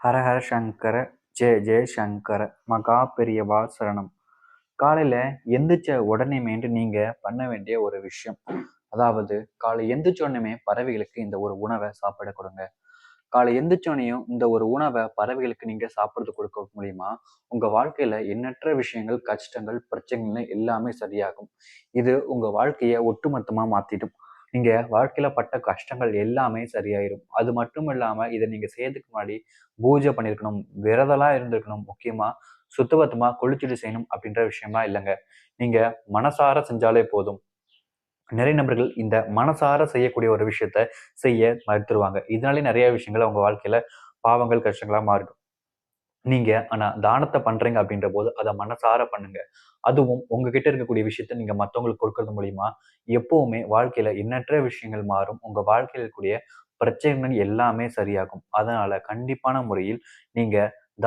ஹரஹர சங்கர ஜெய ஜெய சங்கர மகா பெரியவா சரணம். காலையில் எந்திரிச்ச உடனேமேட்டு நீங்கள் பண்ண வேண்டிய ஒரு விஷயம். அதாவது காலை எந்திரிச்சோடனே பறவைகளுக்கு இந்த ஒரு உணவை சாப்பிட கொடுங்க. காலை எந்திரிச்சோனையும் இந்த ஒரு உணவை பறவைகளுக்கு நீங்கள் சாப்பிட்றது கொடுக்க மூலியமா உங்கள் வாழ்க்கையில் எண்ணற்ற விஷயங்கள் கஷ்டங்கள் பிரச்சனைகள் எல்லாமே சரியாகும். இது உங்கள் வாழ்க்கையை ஒட்டுமொத்தமாக மாற்றிடும் நீங்கள் வாழ்க்கையில் பட்ட கஷ்டங்கள் எல்லாமே சரியாயிரும். அது மட்டும் இல்லாமல் இதை நீங்கள் செய்யறதுக்கு முன்னாடி பூஜை பண்ணியிருக்கணும் விரதெல்லாம் இருந்திருக்கணும் முக்கியமாக சுத்தபத்தமாக குளிச்சுட்டு செய்யணும் அப்படின்ற விஷயமா இல்லைங்க. நீங்கள் மனசார செஞ்சாலே போதும். நிறைய நபர்கள் இந்த மனசார செய்யக்கூடிய ஒரு விஷயத்த செய்ய மறுத்துருவாங்க. இதனாலே நிறைய விஷயங்கள் அவங்க வாழ்க்கையில பாவங்கள் கஷ்டங்களா மாறிடும். நீங்க ஆனா தானத்தை பண்றீங்க அப்படின்ற போது அதை மனசார பண்ணுங்க. அதுவும் உங்ககிட்ட இருக்கக்கூடிய விஷயத்த நீங்க மத்தவங்களுக்கு கொடுக்கறது மூலியமா எப்பவுமே வாழ்க்கையில எண்ணற்ற விஷயங்கள் மாறும். உங்க வாழ்க்கையில் இருக்கக்கூடிய பிரச்சனைகள் எல்லாமே சரியாகும். அதனால கண்டிப்பான முறையில் நீங்க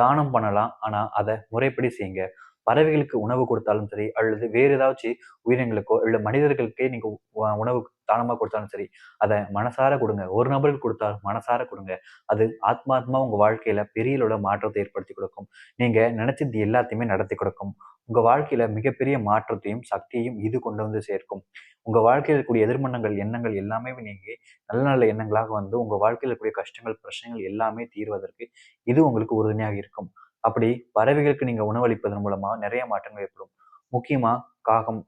தானம் பண்ணலாம். ஆனா அதை முறைப்படி செய்யுங்க. பறவைகளுக்கு உணவு கொடுத்தாலும் சரி அல்லது வேறு ஏதாச்சும் உயிரினங்களுக்கோ இல்லை மனிதர்களுக்கே நீங்கள் உணவு தானமாக கொடுத்தாலும் சரி அதை மனசார கொடுங்க. ஒரு நபருக்கு கொடுத்தாலும் மனசார கொடுங்க. அது ஆத்மாத்மா உங்கள் வாழ்க்கையில் பெரிய மாற்றத்தை ஏற்படுத்தி கொடுக்கும். நீங்கள் நினைச்சது எல்லாத்தையுமே நடத்தி கொடுக்கும். உங்கள் வாழ்க்கையில் மிகப்பெரிய மாற்றத்தையும் சக்தியையும் இது கொண்டு வந்து சேர்க்கும். உங்கள் வாழ்க்கையில் இருக்கக்கூடிய எதிர்மன்னங்கள் எண்ணங்கள் எல்லாமே நீங்கள் நல்ல நல்ல எண்ணங்களாக வந்து உங்கள் வாழ்க்கையில் இருக்கக்கூடிய கஷ்டங்கள் பிரச்சனைகள் எல்லாமே தீர்வதற்கு இது உங்களுக்கு உறுதுணையாக இருக்கும். அப்படி பறவைகளுக்கு நீங்க உணவளிப்பதன் மூலமா நிறைய மாற்றங்கள் ஏற்படும். முக்கியமா காகம்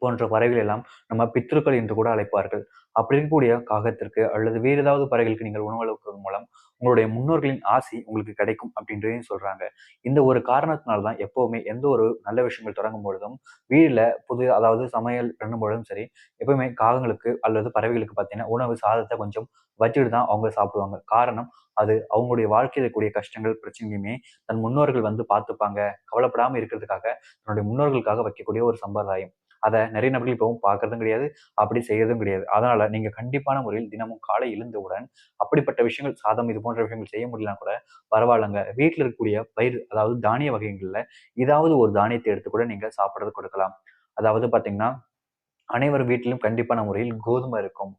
போன்ற பறவைகள் எல்லாம் நம்ம பித்ருக்கள் என்று கூட அழைப்பார்கள். அப்படி இருக்கக்கூடிய காகத்திற்கு அல்லது வேறு ஏதாவது பறவைகளுக்கு நீங்கள் உணவளிப்பதன் மூலம் உங்களுடைய முன்னோர்களின் ஆசை உங்களுக்கு கிடைக்கும் அப்படின்றதையும் சொல்றாங்க. இந்த ஒரு காரணத்தினால்தான் எப்பவுமே எந்த ஒரு நல்ல விஷயங்கள் தொடங்கும் பொழுதும் வீட்டில் புது அதாவது சமையல் பண்ணும் பொழுதும் சரி எப்பவுமே காகங்களுக்கு அல்லது பறவைகளுக்கு பார்த்தீங்கன்னா உணவு சாதத்தை கொஞ்சம் வச்சுட்டு தான் அவங்க சாப்பிடுவாங்க. காரணம் அது அவங்களுடைய வாழ்க்கையில் இருக்கக்கூடிய கஷ்டங்கள் பிரச்சனையுமே தன் முன்னோர்கள் வந்து பார்த்துப்பாங்க. கவலைப்படாமல் இருக்கிறதுக்காக தன்னுடைய முன்னோர்களுக்காக வைக்கக்கூடிய ஒரு சம்பிரதாயம். அதை நிறைய நபர்கள் இப்பவும் பார்க்கறதும் கிடையாது அப்படி செய்யறதும் கிடையாது. அதனால நீங்க கண்டிப்பான முறையில் தினமும் காலை எழுந்தவுடன் அப்படிப்பட்ட விஷயங்கள் சாதம் இது போன்ற விஷயங்கள் செய்ய முடியலாம் கூட பரவாயில்லங்க. வீட்டில் இருக்கக்கூடிய பயிர் அதாவது தானிய வகைகள்ல ஏதாவது ஒரு தானியத்தை எடுத்து கூட நீங்க சாப்பிட்றது கொடுக்கலாம். அதாவது பாத்தீங்கன்னா அனைவர் வீட்டிலும் கண்டிப்பான முறையில் கோதுமை இருக்கும்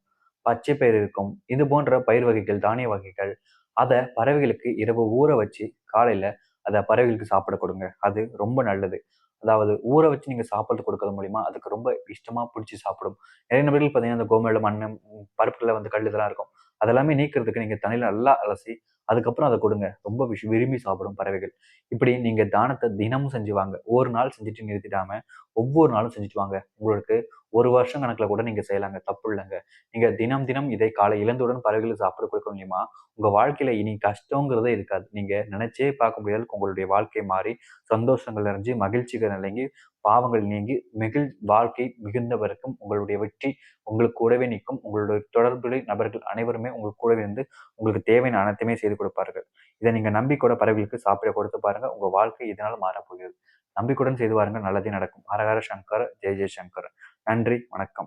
பச்சை பயிர் இருக்கும் இது போன்ற பயிர் வகைகள் தானிய வகைகள் அதை பறவைகளுக்கு இரவு ஊற வச்சு காலையில அதை பறவைகளுக்கு சாப்பிட கொடுங்க. அது ரொம்ப நல்லது. அதாவது ஊற வச்சு நீங்கள் சாப்பிட்டு கொடுக்கறது மூலிமா அதுக்கு ரொம்ப இஷ்டமாக பிடிச்சி சாப்பிடும். நிறைய நபர்கள் பார்த்தீங்கன்னா அந்த கோமேல மண் பருப்புகளில் வந்து கல் இதெல்லாம் இருக்கும். அதெல்லாமே நீக்கிறதுக்கு நீங்கள் தண்ணியில் நல்லா அலசி அதுக்கப்புறம் அதை கொடுங்க. ரொம்ப விஷ் விரும்பி சாப்பிடும் பறவைகள். இப்படி நீங்கள் தானத்தை தினமும் செஞ்சு வாங்க ஒரு நாள் செஞ்சுட்டு நிறுத்திடாம ஒவ்வொரு நாளும் செஞ்சுட்டு வாங்க. உங்களுக்கு ஒரு வருஷம் கணக்கில் கூட நீங்க செய்யலாங்க. தப்பு இல்லைங்க. நீங்க தினம் தினம் இதை காலை இழந்துடன் பறவைகளுக்கு சாப்பிட கொடுக்க முடியுமா உங்க வாழ்க்கையில இனி கஷ்டங்கிறதே இருக்காது. நீங்க நினைச்சே பார்க்க முடியாது உங்களுடைய வாழ்க்கை மாறி சந்தோஷங்கள் நிறைஞ்சு மகிழ்ச்சிகள் நிலங்கி பாவங்கள் நீங்கி மிகிழ் வாழ்க்கை மிகுந்த வரைக்கும் உங்களுடைய வெற்றி உங்களுக்கு கூடவே நிற்கும். உங்களுடைய தொடர்புடைய நபர்கள் அனைவருமே உங்களுக்கு கூடவே இருந்து உங்களுக்கு தேவையான அனைத்துமே செய்து கொடுப்பார்கள். இதை நீங்க நம்பிக்கூட பறவைகளுக்கு சாப்பிட கொடுத்து பாருங்க. உங்க வாழ்க்கை இதனால் மாறப்போகிறது? நம்பிக்கையுடன் செய்து பாருங்க. நல்லதே நடக்கும். ஹரஹர சங்கர் ஜெய் ஜெய் சங்கர் நன்றி வணக்கம்.